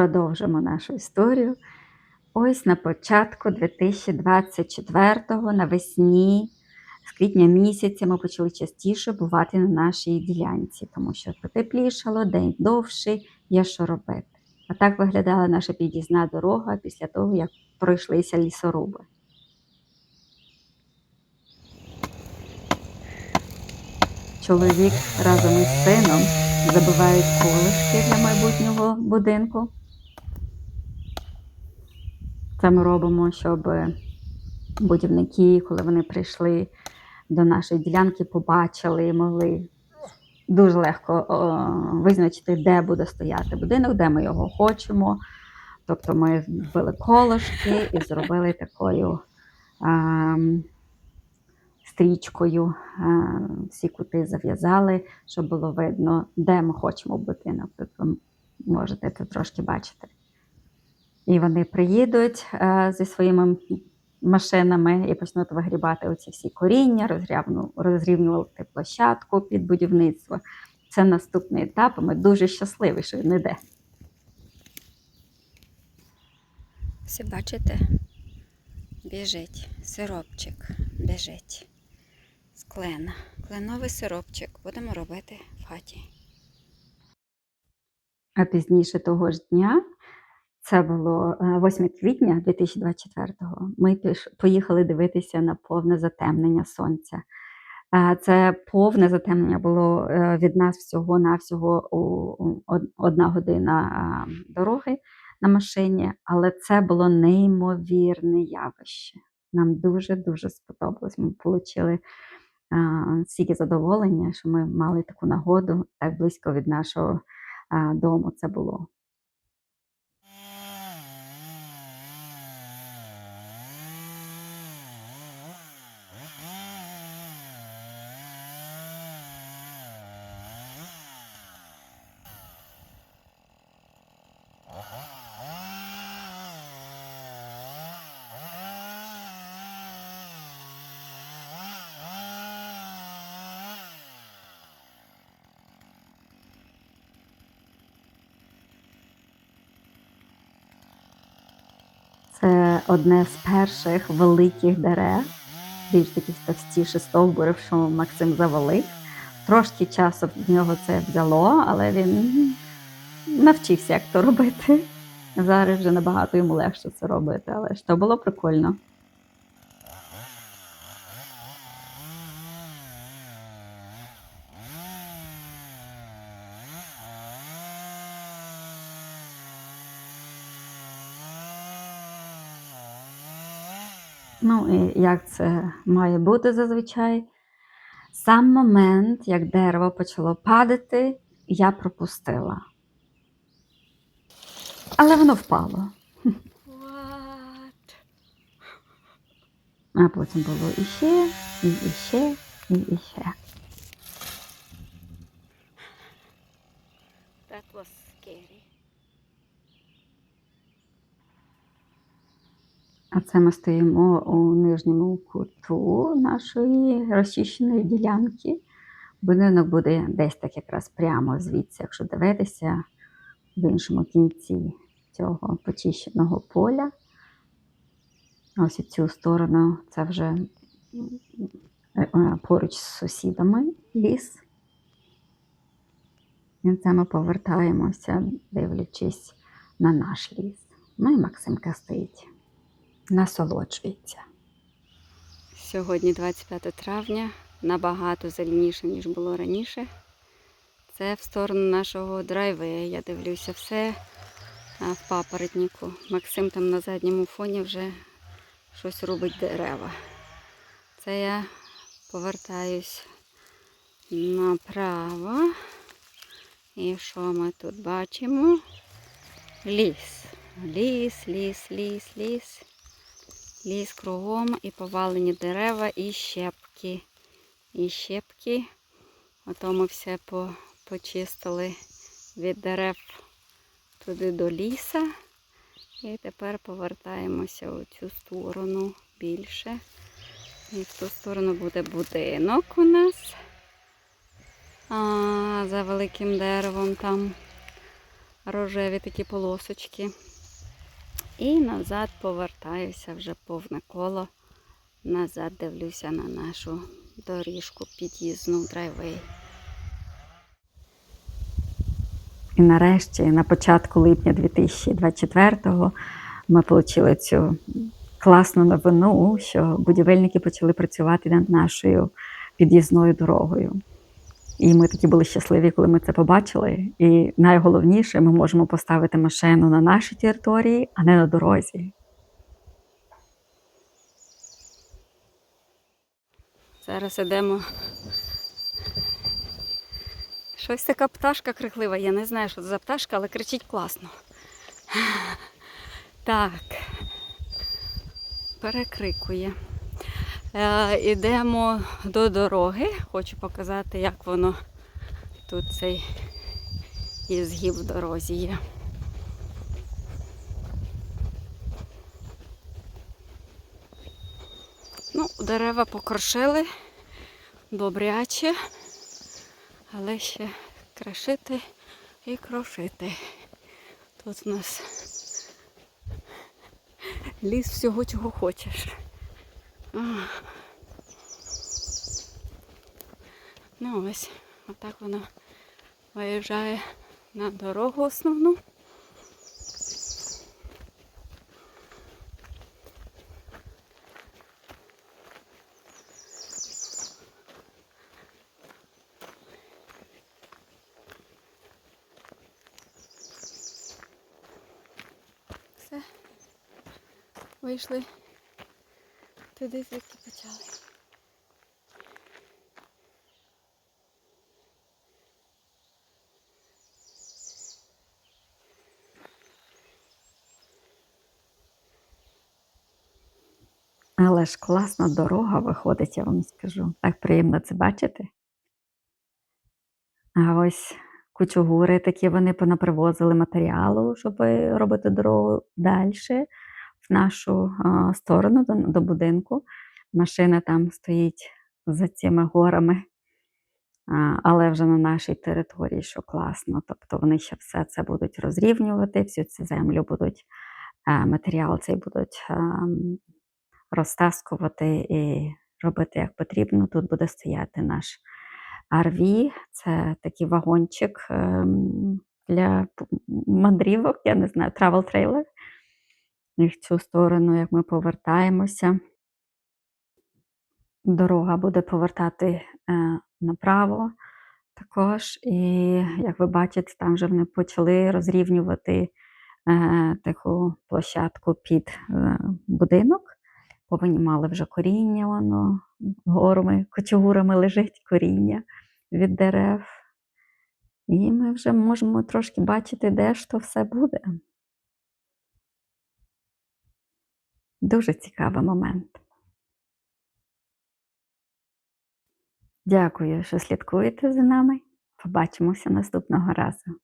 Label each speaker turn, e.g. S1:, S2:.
S1: Продовжимо нашу історію. Ось на початку 2024-го, навесні, з квітня місяця, ми почали частіше бувати на нашій ділянці, тому що потеплішало, день довший, є що робити. А так виглядала наша під'їзна дорога після того, як пройшлися лісоруби. Чоловік разом із сином забивають колишки для майбутнього будинку. Це ми робимо, щоб будівники, коли вони прийшли до нашої ділянки, побачили могли дуже легко визначити, де буде стояти будинок, де ми його хочемо. Тобто ми вбили колошки і зробили такою ем, стрічкою. е, всі кути зав'язали, щоб було видно, де ми хочемо будинок. Ви можете це трошки бачити. І вони приїдуть е, зі своїми машинами і почнуть вигрібати оці всі коріння, розрівнювати площадку під будівництво. Це наступний етап, ми дуже щасливі, що він йде.
S2: Все бачите? Біжить сиропчик, біжить з клена. Кленовий сиропчик будемо робити в хаті.
S1: А пізніше того ж дня, це було е, 8 квітня 2024-го, ми поїхали дивитися на повне затемнення сонця. Е, Це повне затемнення було е, від нас всього-навсього одна година е, дороги на машині, але це було неймовірне явище. Нам дуже-дуже сподобалось. Ми отримали стільки задоволення, що ми мали таку нагоду так близько від нашого дому це було. Це одне з перших великих дерев, більш таких товстіші стовбурів, що Максим завалив. Трошки часу в нього це взяло, але він навчився, як то робити. Зараз вже набагато йому легше це робити, але ж то було прикольно. Ну і як це має бути зазвичай? Сам момент, як дерево почало падати, я пропустила. Але воно впало.
S2: What?
S1: А потім було іще, і іще, і іще.
S2: That was scary.
S1: А це ми стоїмо у нижньому куту нашої розчищеної ділянки. Будинок буде десь так якраз прямо звідси, якщо дивитися в іншому кінці цього почищеного поля. Ось цю сторону це вже е, е, поруч з сусідами ліс. І це ми повертаємося, дивлячись на наш ліс. Ну і Максимка стоїть, насолоджується.
S2: Сьогодні 25 травня, набагато зеленіше, ніж було раніше. Це в сторону нашого драйвея. Я дивлюся все в папоротнику. Максим там на задньому фоні вже щось робить дерева. Це я повертаюсь направо. І що ми тут бачимо? Ліс. Ліс, ліс, ліс, ліс. Ліс кругом і повалені дерева, і щепки. І щепки. Ото ми все по, почистили від дерев туди до ліса. І тепер повертаємося у цю сторону більше. І в ту сторону буде будинок у нас. А, за великим деревом там. рожеві такі полосочки. І назад повертаюся вже повне коло. Назад дивлюся на нашу доріжку під'їзну драйвей.
S1: І нарешті, на початку липня 2024-го, ми отримали цю класну новину, що будівельники почали працювати над нашою під'їзною дорогою. І ми такі були щасливі, коли ми це побачили. І найголовніше, ми можемо поставити машину на нашій території, а не на дорозі.
S2: Зараз ідемо. Щось така пташка криклива. Я не знаю, що це за пташка, але кричить класно. Так. Перекрикує. Е, ідемо до дороги. Хочу показати, як воно тут цей ізгиб в дорозі є. Ну, дерева покрошили добряче, але ще крашити і крошити. Тут у нас ліс всього, чого хочеш. Ну ось, отак воно виїжджає на дорогу основну. Вийшли туди, звідки почали.
S1: Але ж класна дорога виходить, я вам скажу. Так приємно це бачити. А ось кучугури такі вони понапривозили матеріалу, щоб робити дорогу далі в нашу сторону до, до будинку. Машина там стоїть за цими горами, але вже на нашій території, що класно. Тобто вони ще все це будуть розрівнювати, всю цю землю будуть, а, матеріал цей будуть ам, розтаскувати і робити як потрібно. Тут буде стояти наш RV, це такий вагончик ем, для мандрівок, я не знаю, travel трейлер. І в цю сторону, як ми повертаємося, дорога буде повертати е, направо також. І як ви бачите, там вже вони почали розрівнювати е, таку площадку під е, будинок. Повинімали вже коріння, воно горами, кочугурами лежить коріння від дерев. І ми вже можемо трошки бачити, де ж то все буде. Дуже цікавий момент. Дякую, що слідкуєте за нами. Побачимося наступного разу.